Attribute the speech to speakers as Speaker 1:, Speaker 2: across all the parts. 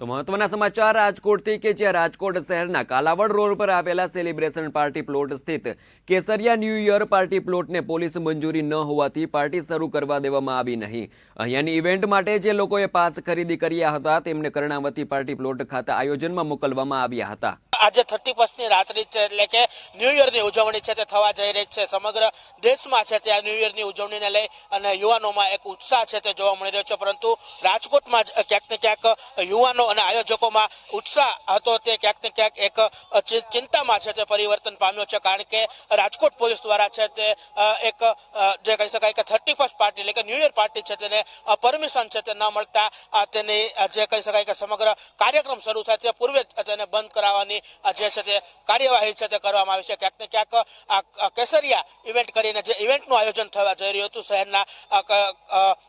Speaker 1: તો મહત્વના સમાચાર, રાજકોટથી કે જ્યાં રાજકોટ શહેરના કાલાવડ રોડ પર આવેલા સેલિબ્રેશન પાર્ટી પ્લોટ સ્થિત કેસરિયા ન્યૂ યર પાર્ટી પ્લોટને પોલીસ મંજૂરી ન હોવાથી પાર્ટી શરૂ કરવા દેવામાં આવી નહીં. અહીંયાની ઇવેન્ટ માટે જે લોકોએ પાસ ખરીદી કર્યા હતા, તેમને કર્ણાવતી પાર્ટી પ્લોટ ખાતે આયોજનમાં મોકલવામાં આવ્યા હતા.
Speaker 2: આજે થર્ટી ફર્સ્ટની રાત્રિ છે એટલે કે ન્યૂ યરની ઉજવણી છે તે થવા જઈ રહી છે. સમગ્ર દેશમાં છે તે આ ન્યૂ યરની ઉજવણીને લઈ અને યુવાનોમાં એક ઉત્સાહ છે તે જોવા મળી રહ્યો છે. પરંતુ રાજકોટમાં ક્યાંક ને ક્યાંક યુવાનો અને આયોજકોમાં ઉત્સાહ હતો તે ક્યાંક ક્યાંક એક ચિંતામાં છે તે પરિવર્તન પામ્યો છે કારણ કે રાજકોટ પોલીસ દ્વારા છે તે એક જે કહી શકાય કે થર્ટી ફર્સ્ટ પાર્ટી એટલે કે ન્યૂ યર પાર્ટી છે તેને પરમિશન છે તે ન મળતા તેની જે કહી શકાય કે સમગ્ર કાર્યક્રમ શરૂ થાય તે પૂર્વે તેને બંધ કરાવવાની જે છે તે કાર્યવાહી છે તે કરવામાં આવી છે. ક્યાંક ને ક્યાંક, આ કેસરિયા ઇવેન્ટ કરીને જે ઇવેન્ટનું આયોજન થવા જઈ રહ્યું હતું શહેરના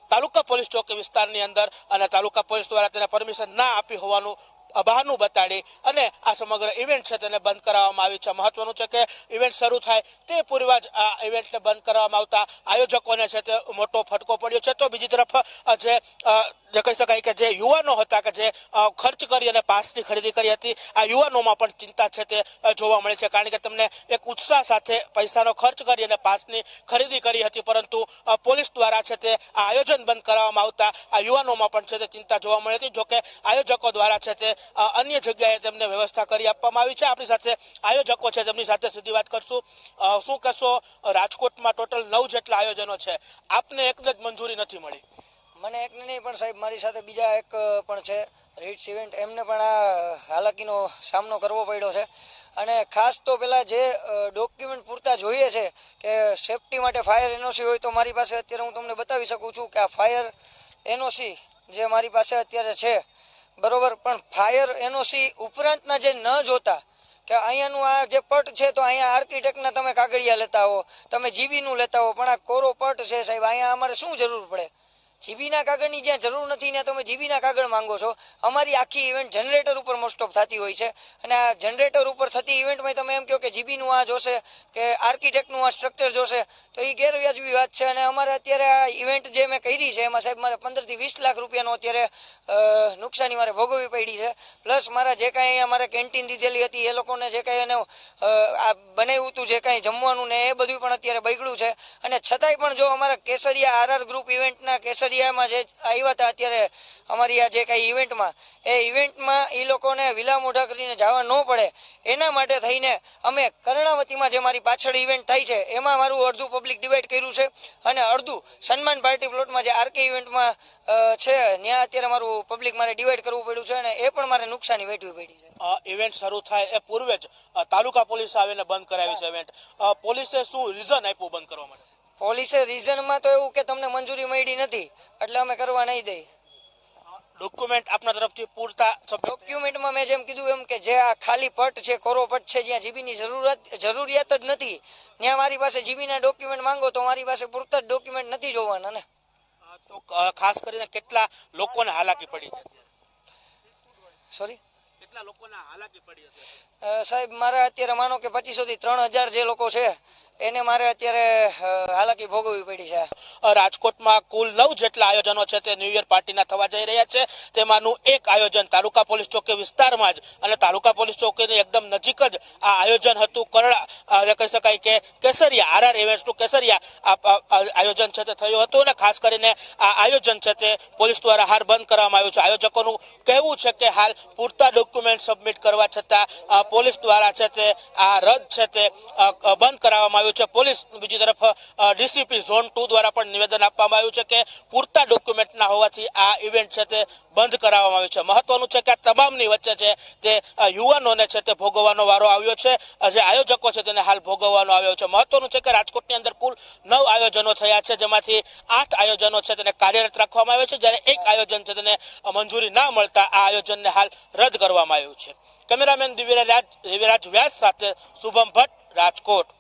Speaker 2: તાલુકા પોલીસ ચોકી વિસ્તારની અંદર અને તાલુકા પોલીસ દ્વારા તેને પરમિશન ના આપી હોવાનું બહાનું બતાડી અને આ સમગ્ર ઇવેન્ટ છે તેને બંધ કરાવવામાં આવી છે. મહત્વનું છે કે ઇવેન્ટ શરૂ થાય તે પૂર્વે જ આ ઇવેન્ટને બંધ કરવામાં આવતા આયોજકોને છે તે મોટો ફટકો પડ્યો છે. તો બીજી તરફ જે જે કહી શકાય કે જે યુવાનો હતા કે જે ખર્ચ કરી અને પાસની ખરીદી કરી હતી, આ યુવાનોમાં પણ ચિંતા છે તે જોવા મળે છે. કારણ કે તમને એક ઉત્સાહ સાથે પૈસાનો ખર્ચ કરી અને પાસની ખરીદી કરી હતી. પરંતુ પોલીસ દ્વારા છે તે આ આયોજન બંધ કરવામાં આવતા આ યુવાનોમાં પણ છે તે ચિંતા જોવા મળી હતી. જોકે આયોજકો દ્વારા છે તે અન્ય જગ્યાએ તેમને વ્યવસ્થા કરી આપવામાં આવી છે. આપણી સાથે આયોજકો છે તેમની સાથે સીધી વાત કરશું. શું કહેશો? રાજકોટમાં ટોટલ નવ જેટલા આયોજનો છે. આપને એકને જ મંજૂરી નથી મળી.
Speaker 3: મને એકને નહીં, પણ સાહેબ, મારી સાથે બીજા એક પણ છે રીડ્સ ઇવેન્ટ. એમને પણ આ હાલાકીનો સામનો કરવો પડ્યો છે. અને ખાસ તો પેલા જે ડોક્યુમેન્ટ પૂરતા જોઈએ છે કે સેફટી માટે ફાયર એનઓસી હોય તો મારી પાસે અત્યારે હું તમને બતાવી શકું છું કે આ ફાયર એનઓસી જે મારી પાસે અત્યારે છે બરોબર, પણ ફાયર એનઓસી ઉપરાંતના જે ન જોતા, કે અહીંયાનું આ જે પટ છે, તો અહીંયા આર્કિટેક્ટના તમે કાગળિયા લેતા હો તમે જીબીનું લેતા હો પણ આ કોરો પટ છે સાહેબ, અહીંયા અમારે શું જરૂર પડે? જીબીના કાગળની જ્યાં જરૂર નથી, ત્યાં તમે જીબીના કાગળ માંગો છો. અમારી આખી ઇવેન્ટ જનરેટર ઉપર મોસ્ટ ઓફ થતી હોય છે. અને આ જનરેટર ઉપર થતી ઇવેન્ટમાં તમે એમ કહો કે જીબીનું આ જોશે, કે આર્કિટેક્ટનું આ સ્ટ્રક્ચર જોશે, તો એ ગેરવ્યાજબી વાત છે. અને અમારે અત્યારે આ ઇવેન્ટ જે મેં કરી છે, એમાં સાહેબ મારે પંદરથી વીસ લાખ રૂપિયાનો અત્યારે નુકસાની મારે ભોગવવી પડી છે. પ્લસ મારા જે કાંઈ મારે કેન્ટીન દીધેલી હતી, એ લોકોને જે કાંઈ એને આ બનાવ્યું હતું જે કાંઈ જમવાનું ને એ બધું પણ અત્યારે બગડ્યું છે. અને છતાંય પણ જો અમારા કેસરિયા આરઆર ગ્રુપ ઇવેન્ટના કેસરિયામાં જે આવ્યા હતા અત્યારે અમારી આ જે કાંઈ ઇવેન્ટમાં એ ઇવેન્ટમાં એ લોકોને વિલા મોઢા કરીને જવા ન પડે. એના માટે થઈને અમે કર્ણાવતીમાં જે મારી પાછળ ઇવેન્ટ થાય છે એમાં મારું અડધું પબ્લિક ડિવાઈડ કર્યું છે અને અડધું સન્માન પાર્ટી પ્લોટમાં જે આરકે ઇવેન્ટમાં છે ત્યાં અત્યારે મારું પબ્લિક મારે ડિવાઈડ કરવું પડ્યું છે અને એ પણ મારે નુકસાની વેઠવી પડી છે.
Speaker 2: ઇવેન્ટ શરૂ થાય એ પૂર્વે જ તાલુકા પોલીસ આવીને બંધ કરાવી છે ઇવેન્ટ પોલીસે શું રીઝન આપ્યું બંધ કરવા માટે?
Speaker 3: પોલીસે રીઝનમાં તો એવું કે તમને મંજૂરી મળી નથી. એટલે અમે કરવા નહીં દઈ.
Speaker 2: ડોક્યુમેન્ટ આપના તરફથી પૂરતા
Speaker 3: ડોક્યુમેન્ટમાં મેં જેમ કીધું એમ કે જે આ ખાલી પટ છે કોરો પટ છે જ્યાં જીબીની જરૂરત જરૂરિયાત જ નથી ત્યાં મારી પાસે જીબીના ડોક્યુમેન્ટ માંગો તો મારી પાસે પૂરતા જ ડોક્યુમેન્ટ નથી જોવાના ને.
Speaker 2: તો ખાસ કરીને કેટલા લોકોને હાલાકી પડી છે
Speaker 3: સોરી
Speaker 2: કેટલા લોકોને હાલાકી પડી હશે
Speaker 3: સાહેબ મારે અત્યારે માનો કે પચીસો થી ત્રણ હજાર જે લોકો છે એને મારે અત્યારે હાલાકી ભોગવવી પડી છે.
Speaker 2: રાજકોટમાં કુલ નવ જેટલા આયોજનો છે તે ન્યૂ યર પાર્ટીના થવા જઈ રહ્યા છે. તેમાંનું એક આયોજન તાલુકા પોલીસ ચોકી વિસ્તારમાં જ અને તાલુકા પોલીસ ચોકીની એકદમ નજીક જ આ આયોજન હતું. કરડા કહી શકાય કે કેસરિયા, આરઆર ઇવેન્ટ્સનું કેસરિયા આયોજન છે તે થયું હતું અને ખાસ કરીને આ આયોજન છે તે પોલીસ દ્વારા હાર બંધ કરવામાં આવ્યું છે. આયોજકોનું કહેવું છે કે હાલ પૂરતા ડોક્યુમેન્ટ સબમિટ કરવા છતાં પોલીસ દ્વારા છે તે આ રદ છે તે બંધ કરાવવામાં આવ્યું છે. પોલીસ બીજી તરફ ડીસીપી ઝોન ટુ દ્વારા પણ નિવેદન આપવામાં આવ્યું છે કે પૂરતા ડોક્યુમેન્ટ ના હોવાથી આ ઇવેન્ટ છે તે બંધ કરાવવામાં આવ્યું છે. મહત્વનું છે કે આ તમામની વચ્ચે છે તે યુવાનોને છે તે ભોગવવાનો વારો આવ્યો છે. જે આયોજકો છે તેને હાલ ભોગવવાનો આવ્યો છે. મહત્વનું છે કે રાજકોટની અંદર કુલ નવ આયોજનો થયા છે, જેમાંથી આઠ આયોજનો છે તેને કાર્યરત રાખવામાં આવ્યા છે. જ્યારે એક આયોજન છે તેને મંજૂરી ના મળતા આ આયોજનને હાલ રદ કરવામાં આવ્યું છે. કેમેરામેન દિવ્યરાજ દિવ્યરાજ વ્યાસ સાથે શુભમ ભટ્ટ, રાજકોટ.